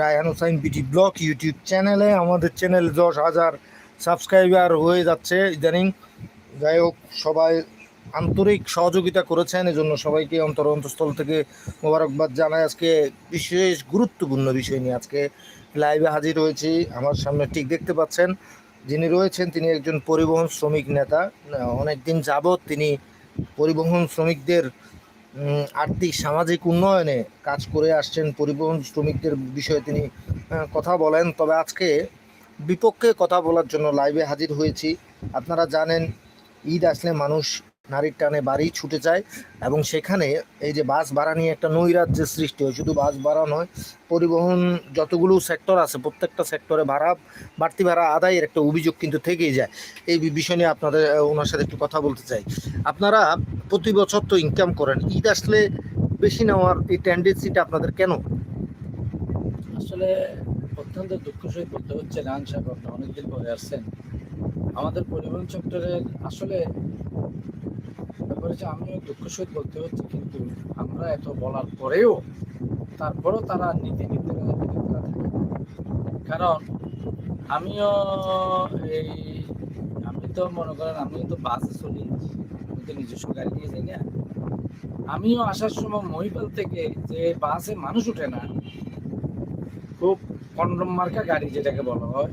রায়হান হোসাইন বিটি blog YouTube চ্যানেলে। আমাদের চ্যানেল দশ হাজার সাবস্ক্রাইবার হয়ে যাচ্ছে ইদানিং। যাই হোক, সবাই আন্তরিক সহযোগিতা করেছেন, এজন্য সবাইকে অন্তর অন্তঃস্থল থেকে মোবারকবাদ জানাই। আজকে বিশেষ গুরুত্বপূর্ণ বিষয় নিয়ে আজকে লাইভে হাজির হয়েছি। আমার সামনে ঠিক দেখতে পাচ্ছেন যিনি রয়েছেন, তিনি একজন পরিবহন শ্রমিক নেতা। অনেক দিন যাবৎ তিনি পরিবহন শ্রমিকদের আর্থিক, সামাজিক উন্নয়নে কাজ করে আসছেন পরিবহন শ্রমিকদের বিষয়ে তিনি কথা বলেন। তবে আজকে বিপক্ষে কথা বলার জন্য লাইভে হাজির হয়েছি। আপনারা জানেন, ঈদ আসলে মানুষ নারীর টানে বাড়ি ছুটে যায় এবং সেখানে এই যে বাস ভাড়া নিয়ে একটা নৈরাজ্যের সৃষ্টি হয়। শুধু বাস ভাড়া নয়, পরিবহন যতগুলো সেক্টর আছে, প্রত্যেকটা সেক্টরে ভাড়া, বাড়তি ভাড়া আদায়ের একটা অভিযোগ কিন্তু থেকেই যায়। এই বিষয় নিয়ে আপনাদের ওনার সাথে একটু কথা বলতে চাই। আপনারা প্রতি বছর তো ইনকাম করেন, ঈদ আসলে বেশি নেওয়ার এই টেন্ডেন্সিটা আপনাদের কেন? আসলে অত্যন্ত দুঃখ সহিত বলতে হচ্ছে, রান সাহেব, আপনি অনেকদিন পরে আসছেন। আমাদের পরিবহন সেক্টরের আসলে হচ্ছে আমিও দুঃখ সহিত বলতে হচ্ছে, কিন্তু আমরা এত বলার পরেও তারপরেও তারা নীতি বিরোধিতা কারণ আমিও এই, আমি তো মনে করেন আমি তো বাসে চলি, আমি নিজস্ব গাড়ি নিয়ে যাই না। আমিও আসার সময় মহিপাল থেকে যে বাসে মানুষ উঠে না, খুব কন্ডম মার্কা গাড়ি যেটাকে বলা হয়,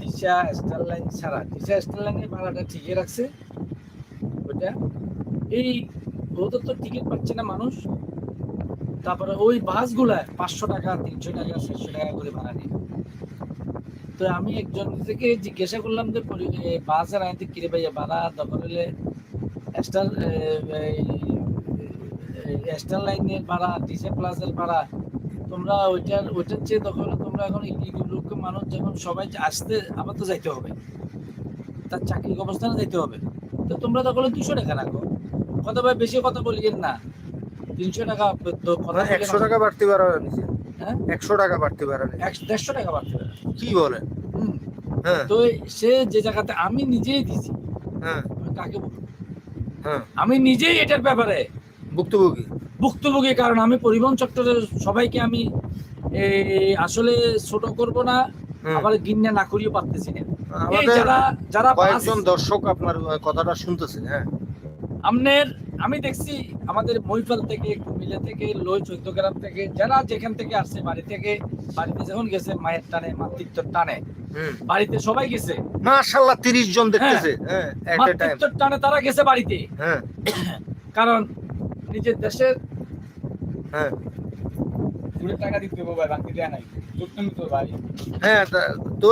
দিশা স্টার লাইন ছাড়া, দিশা স্টার লাইনের ভাড়াটা ঠিকই রাখছে, ওইটা এই তো টিকিট পাচ্ছে না মানুষ। তারপরে ওই বাসগুলা পাঁচশো টাকা, তিনশো টাকা, চারশো টাকা করে ভাড়া নেয়। তো আমি একজন থেকে জিজ্ঞাসা করলাম যে বাসের আইনতে কিরে ভাইয়া ভাড়া? দরকার হলে স্টার স্টার লাইনের ভাড়া ডিসে প্লাসের ভাড়া। তোমরা ওইটার ওইটার চেয়ে দখল তোমরা এখন লোক মানুষ, যখন সবাই আসতে আবার তো যাইতে হবে। তার চাকরির অবস্থানে যাইতে হবে। তো তোমরা তখন দুশো টাকা রাখো। কথা ভাই বেশি কথা বলিয়েন না। তিনশো টাকা তো কথা একশো টাকা বাড়তি নিছে হ্যাঁ একশো টাকা বাড়তি একশো দেড়শো টাকা বাড়তে পারে কি হুম। হ্যাঁ। তো সে যে জায়গাতে আমি নিজেই দিছি। হ্যাঁ। কাকে বলব? হ্যাঁ। আমি নিজেই এটার ব্যাপারে ভুক্তভোগী। ভুক্তভোগী কারণ আমি পরিবহন সেক্টরের সবাইকে আমি আসলে ছোট করব না। আবার গিন্না না করিও পারতেছি না। যারা যারা কয়েকজন দর্শক আপনার কথাটা শুনতেছে হ্যাঁ। আমনের আমি দেখছি আমাদের মহিফাল থেকে কুমিল্লা থেকে লোই চৈদ্দ গ্রাম থেকে যারা যেখান থেকে আসছে বাড়ি থেকে বাড়িতে যখন গেছে মায়ের টানে মাতৃত্বর টানে বাড়িতে সবাই গেছে। মাশাআল্লাহ 30 জন দেখতেছে হ্যাঁ এ টাইম মাতৃত্বর টানে তারা গেছে বাড়িতে। হ্যাঁ। কারণ নিজের দেশের হ্যাঁ। টাকা দিতে হবে ভাই বাকি দেয়া নাই। হ্যাঁ তো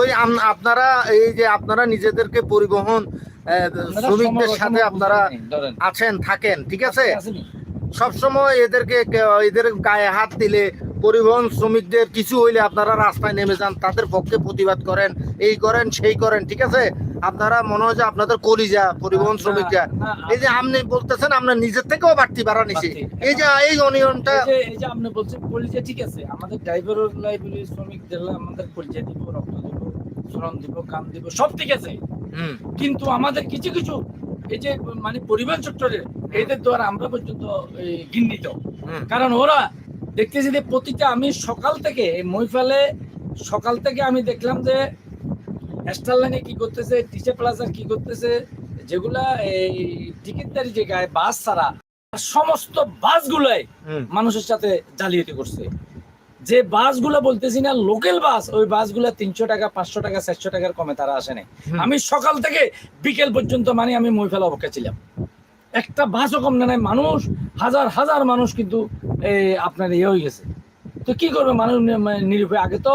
আপনারা এই যে আপনারা নিজেদেরকে পরিবহন শ্রমিকদের সাথে আপনারা আছেন থাকেন ঠিক আছে? সবসময় এদেরকে এদের গায়ে হাত দিলে পরিবহন শ্রমিকদের কিছু হইলে আপনারা রাস্তায় নেমে যান তাদের পক্ষে প্রতিবাদ করেন এই করেন সেই করেন ঠিক আছে? আপনারা মনে হয় যে আপনাদের কলিজা পরিবহন না, শ্রমিকরা। এই যে আপনি বলতেছেন আমরা নিজের থেকেও বাড়তি ভাড়া নিছি। এই যে এই অনিয়নটা এই যে আপনি বলছেন পরিচয় ঠিক আছে। আমাদের ড্রাইভার লাইব্রেরি শ্রমিক আমাদের পরিচয় দিব রক্ত দিব শ্রম দিব কাম দিব সব ঠিক আছে। কিন্তু আমাদের কিছু কিছু এই যে মানে পরিবহন সেক্টরে এদের দ্বারা আমরা পর্যন্ত ঘৃণিত কারণ ওরা দেখতেছি যে প্রতিটা আমি সকাল থেকে মহিফালে সকাল থেকে আমি দেখলাম যে স্টার লাইনে কি করতেছে টিচে প্লাজার কি করতেছে যেগুলা এই টিকিটদারি যে গায়ে বাস ছাড়া সমস্ত বাসগুলাই মানুষের সাথে জালিয়াতি করছে। যে বাসগুলো বলতেছি না লোকাল বাস ওই বাসগুলো তিনশো টাকা পাঁচশো টাকা চারশো টাকার কমে তারা আসে নাই। আমি সকাল থেকে বিকেল পর্যন্ত মানে আমি মহিফালা অপেক্ষা ছিলাম। একটা বাসও কম না মানুষ হাজার হাজার মানুষ কিন্তু এই আপনার ইয়ে হয়ে গেছে। তো কি করবে মানুষ মানে নিরুপায় আগে তো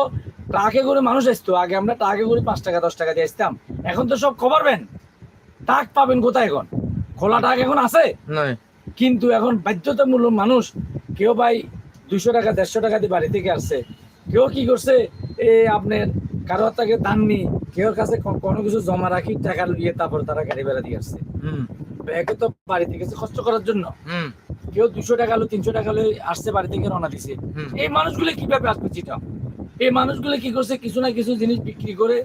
ট্রাকে করে মানুষ আসতো আগে আমরা ট্রাকে করে পাঁচ টাকা দশ টাকা দিয়ে আসতাম। এখন তো সব খবর পেন। টাক পাবেন কোথায় এখন? খোলা টাক এখন আছে? কিন্তু এখন বাধ্যতামূলক মানুষ কেউ ভাই দুশো টাকা দেড়শো টাকা দিয়ে বাড়ি থেকে আসছে। কেউ কি করছে? এ আপনার কারও তাকে দান নি কেউ কাছে কোনো কিছু জমা রাখি টাকা লিয়ে তারপর তারা গাড়ি ভাড়া দিয়ে আসছে। একে তো বাড়ি থেকে কষ্ট করার জন্য। কেউ দুশো টাকা হলো তিনশো টাকা হলো আসছে বাড়ি থেকে রওনা দিছে। এই মানুষগুলো কীভাবে আসবে চিটা এই মানুষগুলো কি করছে? কিছু না কিছু জিনিস বিক্রি করে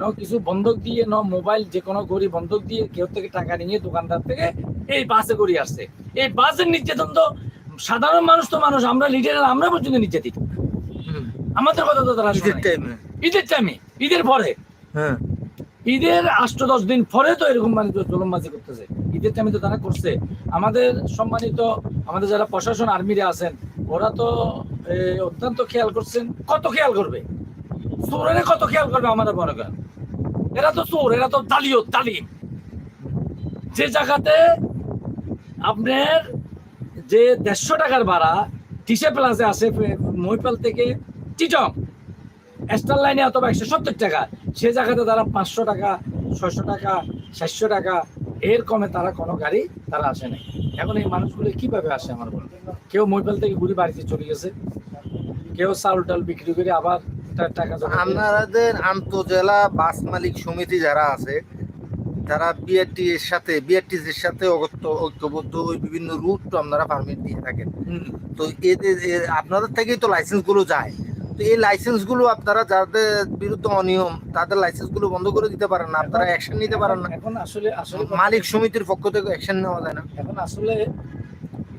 ন কিছু বন্ধক দিয়ে ন মোবাইল যে কোনো ঘড়ি বন্ধক দিয়ে কেউ থেকে টাকা নিয়ে দোকানদার থেকে এই বাসে করে আসছে। এই বাসের নির্যাতন তো সাধারণ মানুষ তো মানুষ আমরা লিডার আমরা পর্যন্ত নির্যাতিত। আমাদের কথা তো তারা ঈদের টাইমে ঈদের টাইমে ঈদের পরে। হ্যাঁ। ঈদের আষ্ট দশ দিন পরে তো এরকম মানে জলমবাজি করতেছে। ঈদের টাইমে তো তারা করছে। আমাদের সম্মানিত আমাদের যারা প্রশাসন আর্মিরা আছেন ওরা তো অত্যন্ত খেয়াল করছেন কত খেয়াল করবে? চোরেরা কত খেয়াল করবে আমাদের মনে করেন? এরা তো চোর এরা তো দালিও তালিম যে জায়গাতে আপনার যে দেড়শো টাকার ভাড়া টিসে প্লাসে আসে মহিপাল থেকে টিটং স্টার লাইনে অথবা একশো সত্তর টাকা। সে জায়গাতে তারা পাঁচশো টাকা, ছয়শো টাকা, সাতশো টাকা, এর কমে তারা কোনো গাড়ি তারা আসে নাই। এখন এই মানুষগুলো কীভাবে আসে আমার বলুন? কেউ মহিপাল থেকে ঘুরে বাড়িতে চলে গেছে। কেউ চাউল টাল বিক্রি করে আবার টাকা আপনাদের আন্তজেলা বাস মালিক সমিতি যারা আছে তারা বিআরটি এর সাথে বিআরটি এর সাথে অগত্য ঐক্যবদ্ধ ওই বিভিন্ন রুট তো আপনারা পারমিট দিয়ে থাকেন। তো এদের আপনাদের থেকেই তো লাইসেন্সগুলো যায়। তো এই লাইসেন্সগুলো আপনারা যাদের বিরুদ্ধে অনিয়ম তাদের লাইসেন্সগুলো বন্ধ করে দিতে পারেন না আপনারা অ্যাকশন নিতে পারেন না। এখন আসলে আসলে মালিক সমিতির পক্ষ থেকে অ্যাকশন নেওয়া যায় না। এখন আসলে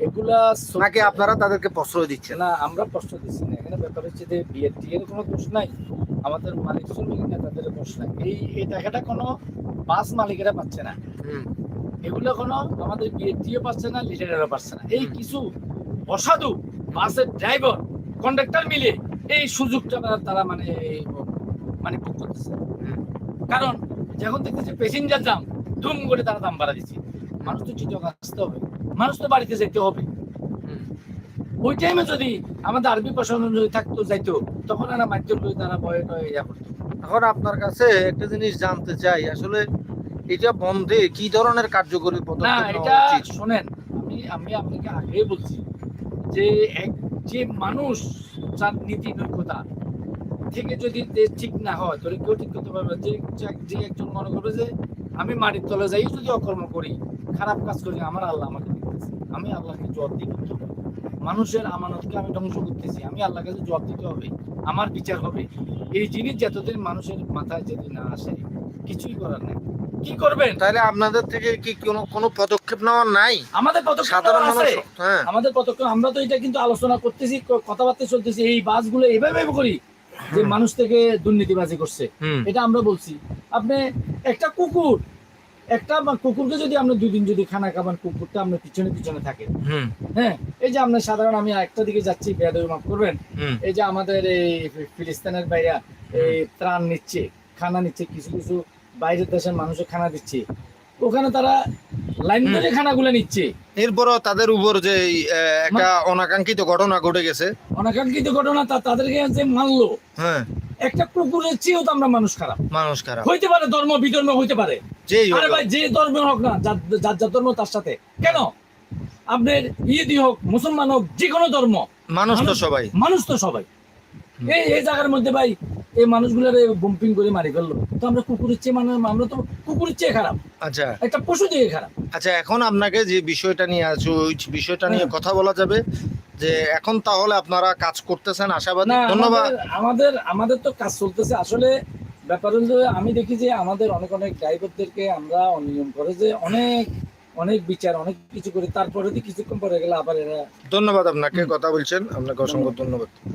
এগুলা নাকি আপনারা তাদেরকে প্রশ্রয় দিচ্ছেন? না আমরা প্রশ্রয় দিচ্ছি না। এখানে ব্যাপার হচ্ছে যে বিএনটি এর কোনো দোষ নাই। আমাদের মালিক শ্রমিক নেতাদের দোষ এই এই টাকাটা কোনো বাস মালিকেরা পাচ্ছে না। হুম, এগুলো কোনো আমাদের বিএনটিও পাচ্ছে না লিডারেরও পাচ্ছে না। এই কিছু অসাধু বাসের ড্রাইভার কন্ডাক্টর মিলে এই সুযোগটা তারা- মানে মানে ভোগ করতেছে। কারণ যখন দেখতেছে প্যাসেঞ্জার দাম ধুম করে তারা দাম বাড়া দিচ্ছে। মানুষ তো চিঠি আসতে হবে। মানুষ তো বাড়িতে যেতে হবে। ওই টাইমে যদি আমাদের আরবি প্রশাসন যদি থাকতো যাইতো তখন এরা মারধর করে তারা ভয়ে টয়ে ইয়া করতো। এখন আপনার কাছে একটা জিনিস জানতে চাই আসলে এটা বন্ধে কি ধরনের কার্যকরী না পদক্ষেপ এটা নেওয়া উচিত? শোনেন আমি আমি আপনাকে আগে বলছি যে এক যে মানুষ যার নীতি নৈকতা থেকে যদি দেশ ঠিক না হয় তাহলে কেউ ঠিক করতে পারবে যে যে- একজন মনে করবে যে আমি মাটির তলে যাই যদি অকর্ম করি খারাপ কাজ করি আমার আল্লাহ আমাকে দেখতেছে আমি আল্লাহকে জবাব দিতে হবে মানুষের আমানতকে আমি ধ্বংস করতেছি। আমি আল্লাহর কাছে জবাব দিতে হবে আমার বিচার হবে। এই জিনিস যতদিন মানুষের মাথায় যদি না আসে কিছুই করার নেই। কি করবেন? তাহলে আপনাদের থেকে কি কোনো কোনো পদক্ষেপ নেওয়া নাই? আমাদের কত সাধারণ মানুষ হ্যাঁ। আমাদের কতক্ষণ আমরা তো এটা কিন্তু আলোচনা করতেছি কথাবার্তা চলতেছি এই বাসগুলো এইভাবে করি যে মানুষ থেকে দুর্নীতিবাজি করছে। এটা আমরা বলছি। আপনি একটা কুকুর একটা কুকুরকে যদি আপনি দুই দিন যদি খানা খাবার কুকুরটা আপনার পিছনে পিছনে থাকে। হ্যাঁ এই যে আপনার সাধারণ আমি একটা দিকে যাচ্ছি বেয়াদবি মাফ করবেন। এই যে আমাদের এই ফিলিস্তিনের বাইরা এই ত্রাণ নিচ্ছে খানা নিচ্ছে কিছু কিছু বাইরের দেশের মানুষের খানা দিচ্ছে। ওখানে তারা লাইন ধরে খানাগুলো নিচ্ছে। এরপরও তাদের উপর যে একটা অনাকাঙ্ক্ষিত ঘটনা ঘটে গেছে। অনাকাঙ্ক্ষিত ঘটনা তাদেরকে যে মানলো হ্যাঁ। একটা কুকুরের চেয়েও তো আমরা মানুষ খারাপ। মানুষ খারাপ। হইতে পারে ধর্ম বিধর্ম হইতে পারে। আরে ভাই যে ধর্ম হোক না যার যার ধর্ম তার সাথে। কেন? আপনার ইয়েদি হোক মুসলমান হোক যে কোনো ধর্ম। মানুষ তো সবাই। মানুষ তো সবাই। এই এই জায়গার মধ্যে ভাই এই মানুষগুলোর বম্পিং করে মারি ফেলল। তো আমরা কুকুরের চেয়ে মানে আমরা তো কুকুরের চেয়ে খারাপ। আচ্ছা। একটা পশু দিয়ে খারাপ। আচ্ছা এখন আপনাকে যে বিষয়টা নিয়ে আছে ওই বিষয়টা নিয়ে হ্যাঁ। কথা বলা যাবে। যে এখন তাহলে আপনারা কাজ করতেছেন আশাবাদী। ধন্যবাদ। আমাদের- আমাদের তো কাজ চলতেছে। আসলে ব্যাপার হলো আমি দেখি যে আমাদের অনেক অনেক ড্রাইভারদেরকে আমরা অনিয়ম করে যে অনেক অনেক বিচার অনেক কিছু করে। তারপরে কিছুক্ষণ পরে গেলে আবার এরা ধন্যবাদ আপনাকে কথা বলছেন। আপনাকে অসংখ্য ধন্যবাদ।